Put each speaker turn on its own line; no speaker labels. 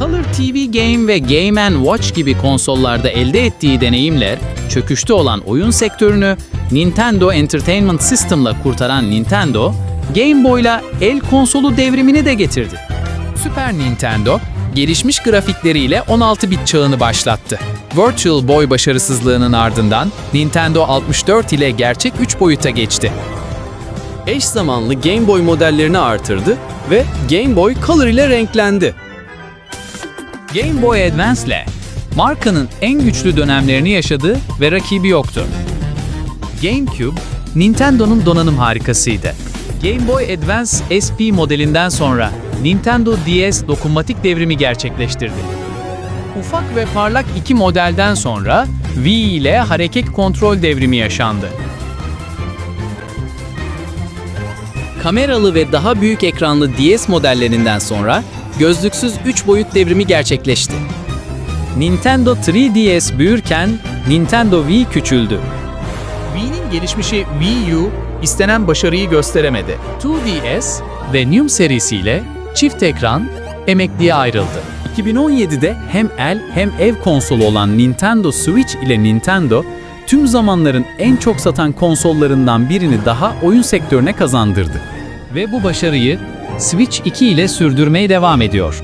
Color TV Game ve Game Watch gibi konsollarda elde ettiği deneyimler, çöküşte olan oyun sektörünü Nintendo Entertainment System'la kurtaran Nintendo, Game Boy'la el konsolu devrimini de getirdi. Super Nintendo, gelişmiş grafikleriyle 16 bit çağını başlattı. Virtual Boy başarısızlığının ardından Nintendo 64 ile gerçek 3 boyuta geçti.
Eş zamanlı Game Boy modellerini artırdı ve Game Boy Color ile renklendi.
Game Boy Advance ile markanın en güçlü dönemlerini yaşadı ve rakibi yoktu. GameCube, Nintendo'nun donanım harikasıydı. Game Boy Advance SP modelinden sonra Nintendo DS dokunmatik devrimi gerçekleştirdi. Ufak ve parlak iki modelden sonra Wii ile hareket kontrol devrimi yaşandı.
Kameralı ve daha büyük ekranlı DS modellerinden sonra gözlüksüz 3 boyut devrimi gerçekleşti.
Nintendo 3DS büyürken Nintendo Wii küçüldü. Wii'nin gelişmişi Wii U istenen başarıyı gösteremedi. 2DS ve New serisiyle çift ekran emekliye ayrıldı. 2017'de hem el hem ev konsolu olan Nintendo Switch ile Nintendo tüm zamanların en çok satan konsollarından birini daha oyun sektörüne kazandırdı. Ve bu başarıyı Switch 2 ile sürdürmeye devam ediyor.